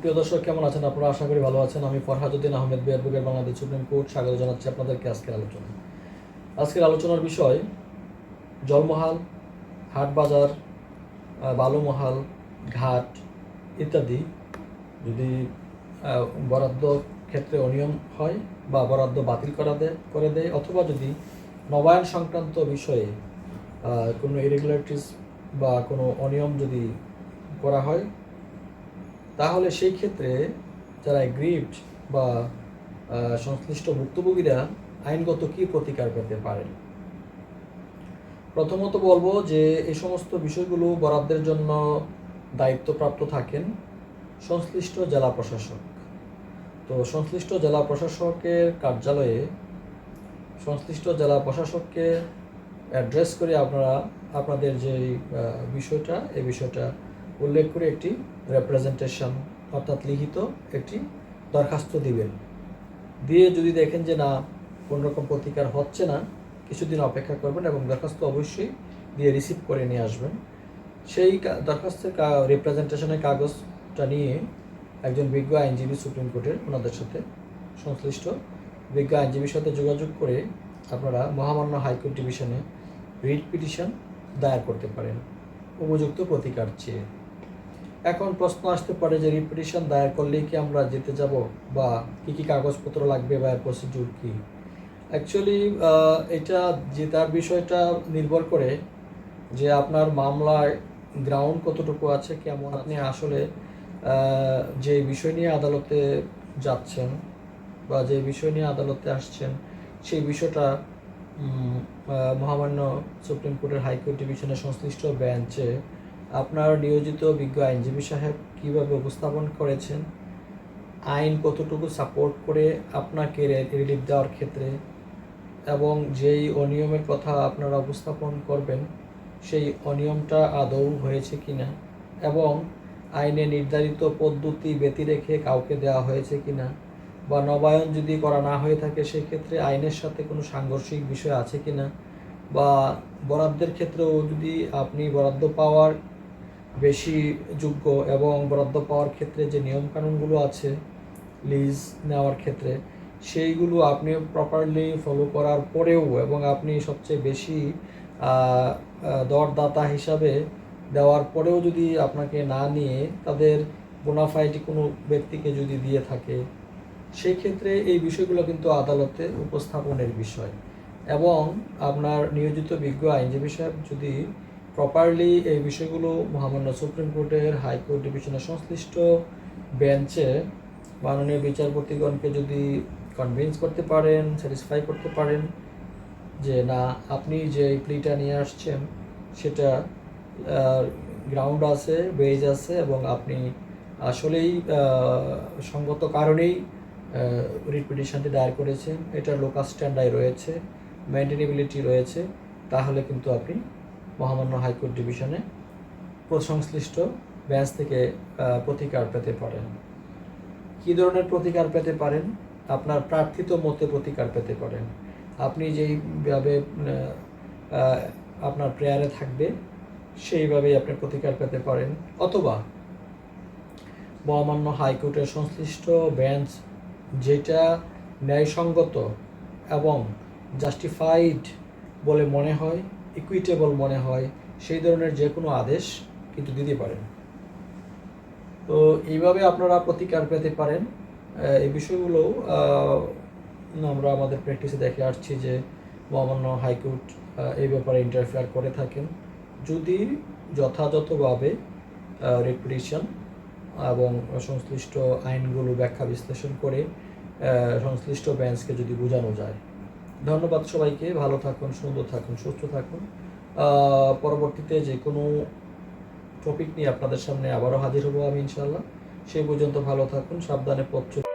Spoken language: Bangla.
প্রিয় দর্শক, কেমন আছেন আপনারা? আশা করি ভালো আছেন। আমি ফরহাজুদ্দিন আহমেদ বিয়ারবুকের বাংলাদেশ সুপ্রিম কোর্ট। স্বাগত জানাচ্ছি আপনাদেরকে আজকের আলোচনা আজকের আলোচনার বিষয়, জলমহাল হাট বাজার বালুমহাল, ঘাট ইত্যাদি। যদি বরাদ্দ ক্ষেত্রে অনিয়ম হয় বা বরাদ্দ বাতিল করা দেয় করে দেয়, অথবা যদি নবায়ন সংক্রান্ত বিষয়ে কোনো ইরেগুলারিটিস বা কোনো অনিয়ম যদি করা হয় তাহলে সেই ক্ষেত্রে যারা গ্রিপ্ট বা সংশ্লিষ্ট ভুক্তভোগীরা আইনগত কী প্রতিকার পেতে পারেন? প্রথমত বলব যে এই সমস্ত বিষয়গুলো বরাদ্দের জন্য দায়িত্বপ্রাপ্ত থাকেন সংশ্লিষ্ট জেলা প্রশাসক। তো সংশ্লিষ্ট জেলা প্রশাসকের কার্যালয়ে সংশ্লিষ্ট জেলা প্রশাসককে অ্যাড্রেস করে আপনারা, আপনাদের যে বিষয়টা এই বিষয়টা উল্লেখ করে একটি রেপ্রেজেন্টেশন অর্থাৎ লিখিত একটি দরখাস্ত দিবেন। দিয়ে যদি দেখেন যে না কোনো রকম প্রতিকার হচ্ছে না, কিছুদিন অপেক্ষা করবেন এবং দরখাস্ত অবশ্যই দিয়ে রিসিভ করে নিয়ে আসবেন। সেই দরখাস্তের রিপ্রেজেন্টেশনের কাগজটা নিয়ে একজন বিজ্ঞ আইনজীবী সুপ্রিম কোর্টের ওনাদের সাথে সংশ্লিষ্ট বিজ্ঞ আইনজীবীর সাথে যোগাযোগ করে আপনারা মহামান্য হাইকোর্ট ডিভিশনে রিট পিটিশন দায়ের করতে পারেন। উপযুক্ত প্রতিকার চেয়ে। এখন প্রশ্ন আসতে পারে যে রিট পিটিশন দায়ের করলেই কি আমরা যেতে যাব বা কি কি কাগজপত্র লাগবে বা প্রসিডিউর কি? অ্যাকচুয়ালি এটা জেতার বিষয়টা নির্ভর করে যে আপনার মামলায় গ্রাউন্ড কতটুকু আছে, কেমন আপনি আসলে যে বিষয় নিয়ে আদালতে যাচ্ছেন বা যে বিষয় নিয়ে আদালতে আসছেন, সেই বিষয়টা মহামান্য সুপ্রিম কোর্টের হাইকোর্ট ডিভিশনের সংশ্লিষ্ট বেঞ্চে আপনার নিয়োজিত বিজ্ঞ আইনজীবী সাহেব কীভাবে উপস্থাপন করেছেন? আইন কতটুকু সাপোর্ট করে আপনাকে রিলিফ দেওয়ার ক্ষেত্রে এবং যেই অনিয়মের কথা আপনারা উপস্থাপন করবেন, সেই অনিয়মটা আদৌ হয়েছে কি না এবং আইনে নির্ধারিত পদ্ধতি ব্যতি রেখে কাউকে দেওয়া হয়েছে কি না বা নবায়ন যদি করা না হয়ে থাকে, সেক্ষেত্রে আইনের সাথে কোনো সাংঘর্ষিক বিষয় আছে কি না বা বরাদ্দের ক্ষেত্রেও যদি আপনি বরাদ্দ পাওয়ার বেশি যোগ্য এবং বরাদ্দ পাওয়ার ক্ষেত্রে যে নিয়মকানুনগুলো আছে লিজ নেওয়ার ক্ষেত্রে, সেইগুলো আপনি প্রপারলি ফলো করার পরেও এবং আপনি সবচেয়ে বেশি দরদাতা হিসাবে দেওয়ার পরেও যদি আপনাকে না নিয়ে তাদের বোনাফাইটি কোনো ব্যক্তিকে যদি দিয়ে থাকে সেই ক্ষেত্রে এই বিষয়গুলো কিন্তু আদালতে উপস্থাপনের বিষয়। এবং আপনার নিয়োজিত বিজ্ঞ আইনজীবী সাহেব যদি প্রপারলি এই বিষয়গুলো মহামান্য সুপ্রিম কোর্টের হাইকোর্ট ডিভিশনের সংশ্লিষ্ট বেঞ্চে মাননীয় বিচারপতিগণকে যদি কনভিন্স করতে পারেন স্যাটিসফাই করতে পারেন যে না, আপনি যে প্লিটা নিয়ে আসছেন, সেটা গ্রাউন্ড আছে বেজ আছে এবং আপনি আসলেই সঙ্গত কারণেই রিট পিটিশনটি দায়ের করেছেন এটা লোকাল স্ট্যান্ডাই রয়েছে মেনটেনেবিলিটি রয়েছে, তাহলে কিন্তু আপনি মহামান্য হাইকোর্ট ডিভিশনে সংশ্লিষ্ট বেঞ্চ থেকে প্রতিকার পেতে পারেন। কী ধরনের প্রতিকার পেতে পারেন? আপনার প্রার্থিত মতে প্রতিকার পেতে পারেন। আপনি যেইভাবে আপনার প্রেয়ারে থাকবে, সেইভাবেই আপনি প্রতিকার পেতে পারেন। অথবা মহামান্য হাইকোর্টের সংশ্লিষ্ট বেঞ্চ যেটা ন্যায়সঙ্গত এবং জাস্টিফাইড বলে মনে হয় ইকুইটেবল মনে হয়, সেই ধরনের যে কোনো আদেশ কিন্তু দিতে পারেন। তো এইভাবে আপনারা প্রতিকার পেতে পারেন। এই বিষয়গুলো আমরা আমাদের প্র্যাকটিসে দেখে আসছি যে মহামান্য হাইকোর্ট এই ব্যাপারে ইন্টারফেয়ার করে থাকেন। যদি যথাযথভাবে রিপিটিশন এবং সংশ্লিষ্ট আইনগুলো ব্যাখ্যা বিশ্লেষণ করে সংশ্লিষ্ট বেঞ্চকে যদি বোঝানো যায়। ধন্যবাদ সবাইকে, ভালো থাকুন, সুন্দর থাকুন, সুস্থ থাকুন পরবর্তীতে যে কোনো টপিক নিয়ে আপনাদের সামনে আবারও হাজির হব আমি ইনশাল্লাহ সেই পর্যন্ত ভালো থাকুন, সাবধানে পথ।